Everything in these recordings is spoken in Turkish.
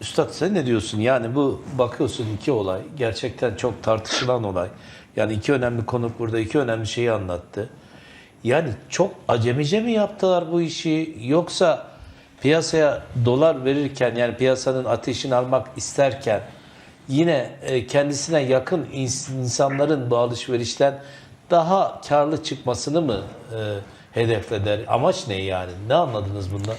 Üstad sen ne diyorsun? Yani bu bakıyorsun iki olay. Gerçekten çok tartışılan olay. Yani iki önemli konuk burada iki önemli şeyi anlattı. Yani çok acemice mi yaptılar bu işi yoksa piyasaya dolar verirken yani piyasanın ateşini almak isterken yine e, kendisine yakın ins- insanların bu alışverişten daha karlı çıkmasını mı e, hedefleder? Amaç ne yani? Ne anladınız bundan?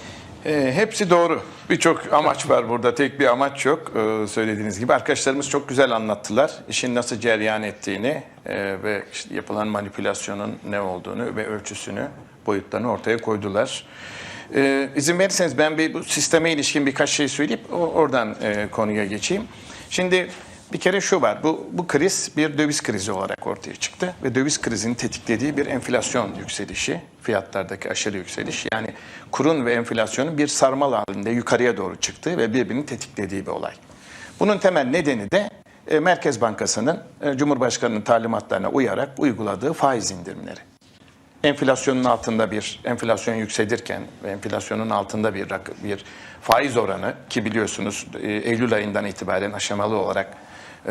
E, hepsi doğru. Birçok amaç var burada. Tek bir amaç yok. E, söylediğiniz gibi. Arkadaşlarımız çok güzel anlattılar. İşin nasıl cereyan ettiğini e, ve işte yapılan manipülasyonun ne olduğunu ve ölçüsünü, boyutlarını ortaya koydular. E, izin verirseniz ben bir bu sisteme ilişkin birkaç şey söyleyip oradan e, konuya geçeyim. Şimdi bir kere şu var, bu, bu kriz bir döviz krizi olarak ortaya çıktı ve döviz krizinin tetiklediği bir enflasyon yükselişi, fiyatlardaki aşırı yükseliş. Yani kurun ve enflasyonun bir sarmal halinde yukarıya doğru çıktığı ve birbirini tetiklediği bir olay. Bunun temel nedeni de e, Merkez Bankası'nın e, Cumhurbaşkanı'nın talimatlarına uyarak uyguladığı faiz indirimleri enflasyonun altında bir enflasyon yükselirken ve enflasyonun altında bir bir faiz oranı ki biliyorsunuz e, Eylül ayından itibaren aşamalı olarak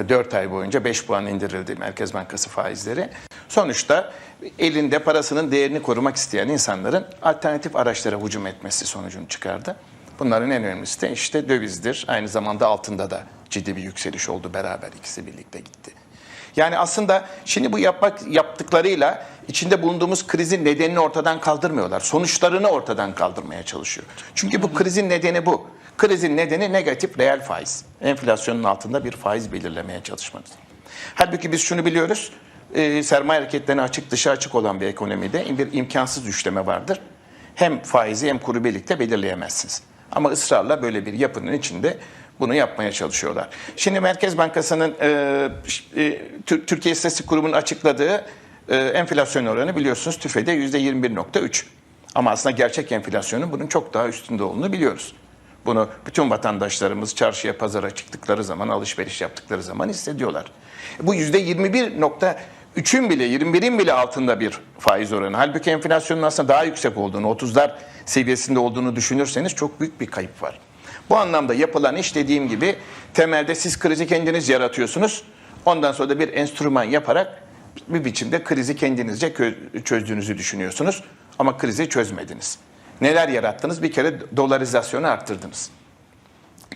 4 ay boyunca 5 puan indirildi Merkez Bankası faizleri. Sonuçta elinde parasının değerini korumak isteyen insanların alternatif araçlara hücum etmesi sonucunu çıkardı. Bunların en önemlisi de işte dövizdir. Aynı zamanda altında da ciddi bir yükseliş oldu beraber ikisi birlikte gitti. Yani aslında şimdi bu yapmak yaptıklarıyla içinde bulunduğumuz krizin nedenini ortadan kaldırmıyorlar. Sonuçlarını ortadan kaldırmaya çalışıyor. Çünkü bu krizin nedeni bu. Krizin nedeni negatif reel faiz. Enflasyonun altında bir faiz belirlemeye çalışmanız. Halbuki biz şunu biliyoruz. E, sermaye hareketlerine açık dışa açık olan bir ekonomide bir imkansız üçleme vardır. Hem faizi hem kuru birlikte belirleyemezsiniz. Ama ısrarla böyle bir yapının içinde bunu yapmaya çalışıyorlar. Şimdi Merkez Bankası'nın e, e, Tür- Türkiye İstatistik Kurumu'nun açıkladığı e, enflasyon oranı biliyorsunuz TÜFE'de %21.3. Ama aslında gerçek enflasyonun bunun çok daha üstünde olduğunu biliyoruz. Bunu bütün vatandaşlarımız çarşıya, pazara çıktıkları zaman, alışveriş yaptıkları zaman hissediyorlar. Bu %21.3'ün bile, 21'in bile altında bir faiz oranı. Halbuki enflasyonun aslında daha yüksek olduğunu, 30'lar seviyesinde olduğunu düşünürseniz çok büyük bir kayıp var. Bu anlamda yapılan iş dediğim gibi temelde siz krizi kendiniz yaratıyorsunuz. Ondan sonra da bir enstrüman yaparak bir biçimde krizi kendinizce çözdüğünüzü düşünüyorsunuz. Ama krizi çözmediniz. Neler yarattınız? Bir kere dolarizasyonu arttırdınız.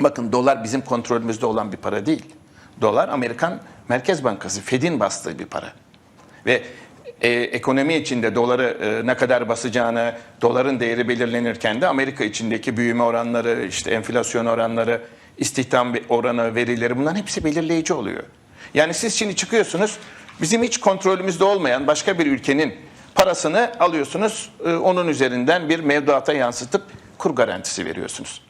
Bakın dolar bizim kontrolümüzde olan bir para değil. Dolar Amerikan Merkez Bankası Fed'in bastığı bir para. Ve e, ekonomi içinde doları e, ne kadar basacağını, doların değeri belirlenirken de Amerika içindeki büyüme oranları, işte enflasyon oranları, istihdam oranı, verileri bunların hepsi belirleyici oluyor. Yani siz şimdi çıkıyorsunuz, bizim hiç kontrolümüzde olmayan başka bir ülkenin parasını alıyorsunuz, e, onun üzerinden bir mevduata yansıtıp kur garantisi veriyorsunuz.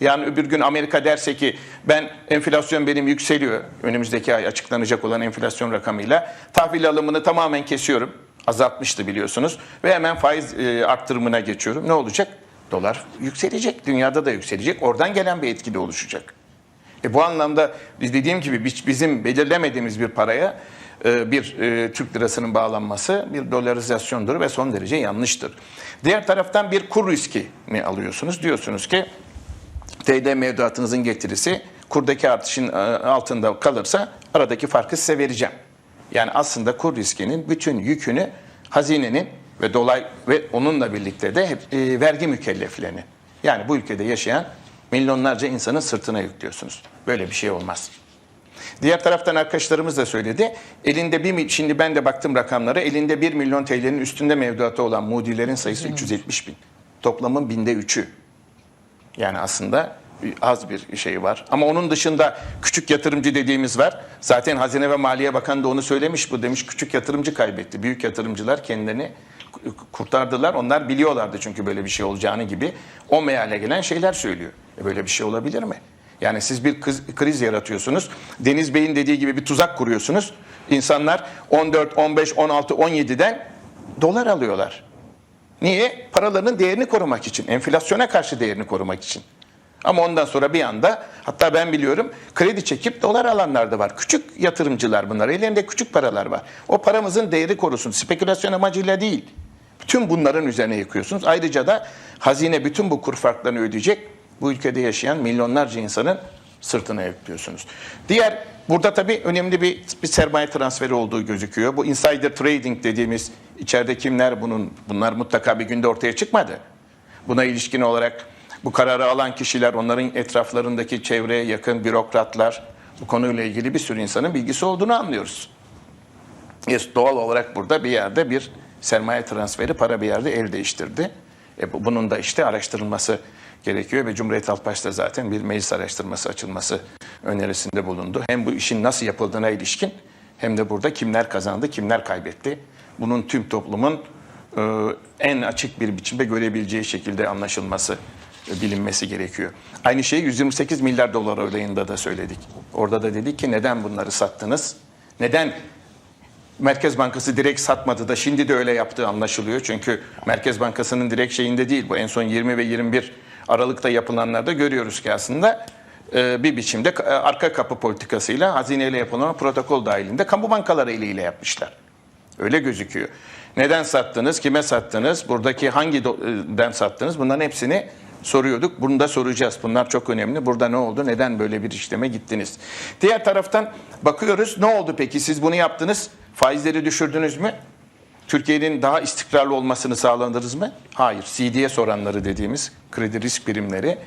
Yani öbür gün Amerika derse ki ben enflasyon benim yükseliyor. Önümüzdeki ay açıklanacak olan enflasyon rakamıyla tahvil alımını tamamen kesiyorum. Azaltmıştı biliyorsunuz. Ve hemen faiz e, arttırımına geçiyorum. Ne olacak? Dolar yükselecek. Dünyada da yükselecek. Oradan gelen bir etki de oluşacak. E bu anlamda dediğim gibi biz- bizim belirlemediğimiz bir paraya bir e, Türk lirasının bağlanması bir dolarizasyondur ve son derece yanlıştır. Diğer taraftan bir kur riski mi alıyorsunuz? Diyorsunuz ki TD mevduatınızın getirisi kurdaki artışın e, altında kalırsa aradaki farkı size vereceğim. Yani aslında kur riskinin bütün yükünü hazinenin ve dolay ve onunla birlikte de hep, e, vergi mükelleflerini yani bu ülkede yaşayan milyonlarca insanın sırtına yüklüyorsunuz. Böyle bir şey olmaz. Diğer taraftan arkadaşlarımız da söyledi. Elinde bir şimdi ben de baktım rakamlara. Elinde 1 milyon TL'nin üstünde mevduatı olan mudilerin sayısı 370 bin. Toplamın binde üçü. Yani aslında az bir şey var. Ama onun dışında küçük yatırımcı dediğimiz var. Zaten Hazine ve Maliye Bakanı da onu söylemiş. Bu demiş küçük yatırımcı kaybetti. Büyük yatırımcılar kendilerini kurtardılar. Onlar biliyorlardı çünkü böyle bir şey olacağını gibi. O meale gelen şeyler söylüyor. E böyle bir şey olabilir mi? Yani siz bir kriz, kriz yaratıyorsunuz. Deniz Bey'in dediği gibi bir tuzak kuruyorsunuz. İnsanlar 14, 15, 16, 17'den dolar alıyorlar. Niye? Paralarının değerini korumak için, enflasyona karşı değerini korumak için. Ama ondan sonra bir anda hatta ben biliyorum kredi çekip dolar alanlar da var. Küçük yatırımcılar bunlar. Ellerinde küçük paralar var. O paramızın değeri korusun. Spekülasyon amacıyla değil. Bütün bunların üzerine yıkıyorsunuz. Ayrıca da hazine bütün bu kur farklarını ödeyecek. Bu ülkede yaşayan milyonlarca insanın sırtına yüklüyorsunuz. Diğer burada tabii önemli bir, bir sermaye transferi olduğu gözüküyor. Bu insider trading dediğimiz içeride kimler bunun bunlar mutlaka bir günde ortaya çıkmadı. Buna ilişkin olarak bu kararı alan kişiler, onların etraflarındaki çevreye yakın bürokratlar, bu konuyla ilgili bir sürü insanın bilgisi olduğunu anlıyoruz. Yes, doğal olarak burada bir yerde bir sermaye transferi, para bir yerde el değiştirdi. E, bu- bunun da işte araştırılması gerekiyor ve Cumhuriyet Halk Partisi de zaten bir meclis araştırması açılması önerisinde bulundu. Hem bu işin nasıl yapıldığına ilişkin hem de burada kimler kazandı, kimler kaybetti. Bunun tüm toplumun e, en açık bir biçimde görebileceği şekilde anlaşılması, e, bilinmesi gerekiyor. Aynı şeyi 128 milyar dolar olayında da söyledik. Orada da dedik ki neden bunları sattınız? Neden Merkez Bankası direkt satmadı da şimdi de öyle yaptığı anlaşılıyor. Çünkü Merkez Bankası'nın direkt şeyinde değil bu. En son 20 ve 21 Aralık'ta yapılanlarda görüyoruz ki aslında e, bir biçimde e, arka kapı politikasıyla hazineyle yapılan protokol dahilinde kamu bankaları eliyle yapmışlar. Öyle gözüküyor. Neden sattınız? Kime sattınız? Buradaki hangi do- den sattınız? Bunların hepsini soruyorduk. Bunu da soracağız. Bunlar çok önemli. Burada ne oldu? Neden böyle bir işleme gittiniz? Diğer taraftan bakıyoruz. Ne oldu peki? Siz bunu yaptınız. Faizleri düşürdünüz mü? Türkiye'nin daha istikrarlı olmasını sağladınız mı? Hayır. CDS oranları dediğimiz kredi risk birimleri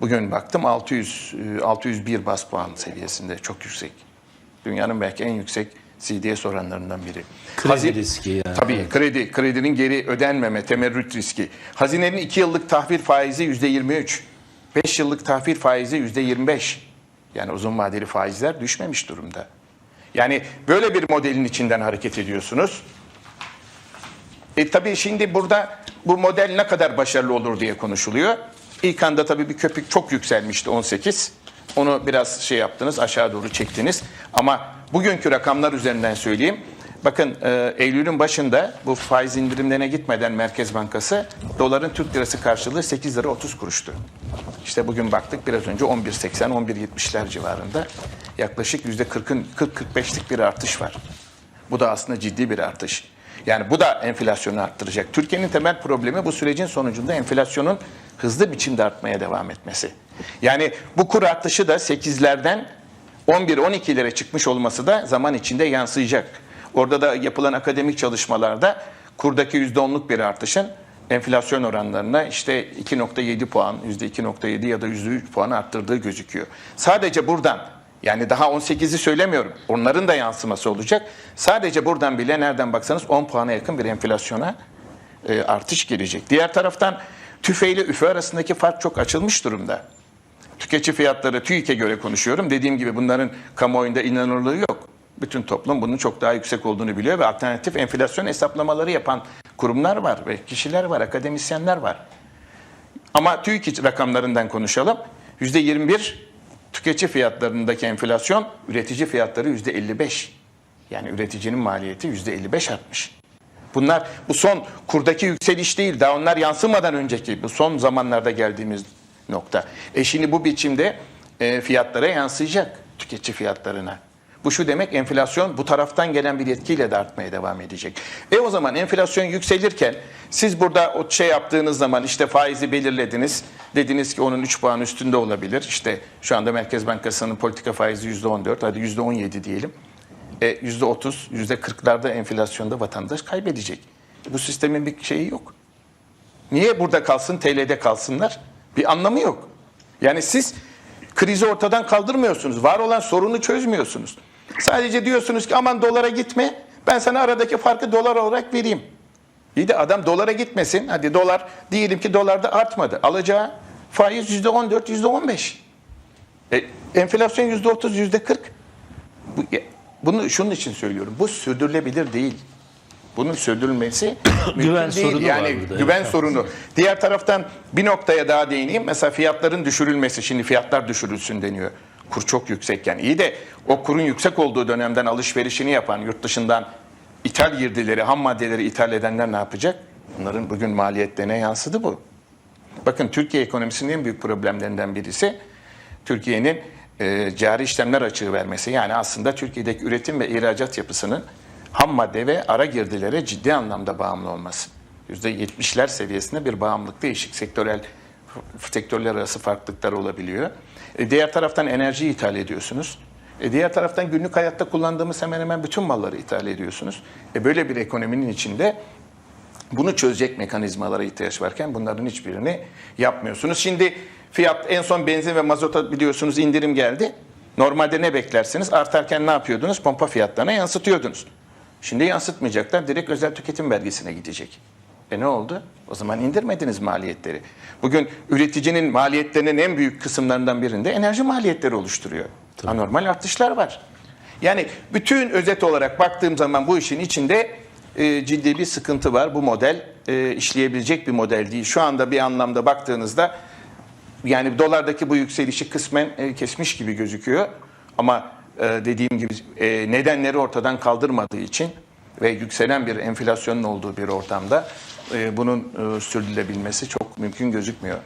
bugün baktım 600 e, 601 bas puan seviyesinde. Çok yüksek. Dünyanın belki en yüksek CDS oranlarından biri. Kredi Hazin- riski yani. Tabii kredi, kredinin geri ödenmeme, temerrüt riski. Hazinenin 2 yıllık tahvil faizi %23. 5 yıllık tahvil faizi %25. Yani uzun vadeli faizler düşmemiş durumda. Yani böyle bir modelin içinden hareket ediyorsunuz. E tabii şimdi burada bu model ne kadar başarılı olur diye konuşuluyor. İlk anda tabii bir köpük çok yükselmişti 18. Onu biraz şey yaptınız aşağı doğru çektiniz. Ama bugünkü rakamlar üzerinden söyleyeyim. Bakın e, Eylül'ün başında bu faiz indirimlerine gitmeden Merkez Bankası doların Türk lirası karşılığı 8 lira 30 kuruştu. İşte bugün baktık biraz önce 11.80 11.70'ler civarında yaklaşık %40'ın 40-45'lik bir artış var. Bu da aslında ciddi bir artış. Yani bu da enflasyonu arttıracak. Türkiye'nin temel problemi bu sürecin sonucunda enflasyonun hızlı biçimde artmaya devam etmesi. Yani bu kur artışı da 8'lerden 11-12'lere çıkmış olması da zaman içinde yansıyacak. Orada da yapılan akademik çalışmalarda kurdaki %10'luk bir artışın enflasyon oranlarına işte 2.7 puan, %2.7 ya da %3 puan arttırdığı gözüküyor. Sadece buradan yani daha 18'i söylemiyorum. Onların da yansıması olacak. Sadece buradan bile nereden baksanız 10 puana yakın bir enflasyona e, artış gelecek. Diğer taraftan tüfe ile üfe arasındaki fark çok açılmış durumda. Tüketici fiyatları TÜİK'e göre konuşuyorum. Dediğim gibi bunların kamuoyunda inanırlığı yok. Bütün toplum bunun çok daha yüksek olduğunu biliyor ve alternatif enflasyon hesaplamaları yapan kurumlar var ve kişiler var, akademisyenler var. Ama TÜİK rakamlarından konuşalım. %21 tüketici fiyatlarındaki enflasyon, üretici fiyatları %55. Yani üreticinin maliyeti %55 artmış. Bunlar bu son kurdaki yükseliş değil. Daha onlar yansımadan önceki bu son zamanlarda geldiğimiz nokta. E şimdi bu biçimde e, fiyatlara yansıyacak tüketici fiyatlarına. Bu şu demek enflasyon bu taraftan gelen bir etkiyle de artmaya devam edecek. E o zaman enflasyon yükselirken siz burada o şey yaptığınız zaman işte faizi belirlediniz. Dediniz ki onun 3 puan üstünde olabilir. İşte şu anda Merkez Bankası'nın politika faizi %14 hadi %17 diyelim. E, %30, %40'larda enflasyonda vatandaş kaybedecek. Bu sistemin bir şeyi yok. Niye burada kalsın, TL'de kalsınlar? Bir anlamı yok. Yani siz krizi ortadan kaldırmıyorsunuz. Var olan sorunu çözmüyorsunuz. Sadece diyorsunuz ki aman dolara gitme. Ben sana aradaki farkı dolar olarak vereyim. İyi de adam dolara gitmesin. Hadi dolar diyelim ki dolarda artmadı. Alacağı faiz %14, %15. E, enflasyon %30, %40. Bu, bunu şunun için söylüyorum. Bu sürdürülebilir değil. Bunun sürdürülmesi Güven değil. sorunu var yani burada, güven evet. sorunu. Diğer taraftan bir noktaya daha değineyim. Mesela fiyatların düşürülmesi. Şimdi fiyatlar düşürülsün deniyor. Kur çok yüksekken. İyi de o kurun yüksek olduğu dönemden alışverişini yapan yurt dışından ithal girdileri, ham maddeleri ithal edenler ne yapacak? Bunların bugün maliyetlerine yansıdı bu. Bakın Türkiye ekonomisinin en büyük problemlerinden birisi Türkiye'nin e, cari işlemler açığı vermesi. Yani aslında Türkiye'deki üretim ve ihracat yapısının ham madde ve ara girdilere ciddi anlamda bağımlı olması. %70'ler seviyesinde bir bağımlılık değişik sektörel sektörler arası farklılıklar olabiliyor. E, diğer taraftan enerji ithal ediyorsunuz. E, diğer taraftan günlük hayatta kullandığımız hemen hemen bütün malları ithal ediyorsunuz. E, böyle bir ekonominin içinde bunu çözecek mekanizmalara ihtiyaç varken bunların hiçbirini yapmıyorsunuz. Şimdi fiyat en son benzin ve mazota biliyorsunuz indirim geldi. Normalde ne beklersiniz? Artarken ne yapıyordunuz? Pompa fiyatlarına yansıtıyordunuz. Şimdi yansıtmayacaklar. Direkt özel tüketim vergisine gidecek. E ne oldu? O zaman indirmediniz maliyetleri. Bugün üreticinin maliyetlerinin en büyük kısımlarından birinde enerji maliyetleri oluşturuyor. Anormal artışlar var. Yani bütün özet olarak baktığım zaman bu işin içinde e, ciddi bir sıkıntı var. Bu model e, işleyebilecek bir model değil. Şu anda bir anlamda baktığınızda yani dolardaki bu yükselişi kısmen e, kesmiş gibi gözüküyor. Ama e, dediğim gibi e, nedenleri ortadan kaldırmadığı için ve yükselen bir enflasyonun olduğu bir ortamda e, bunun e, sürdürülebilmesi çok mümkün gözükmüyor.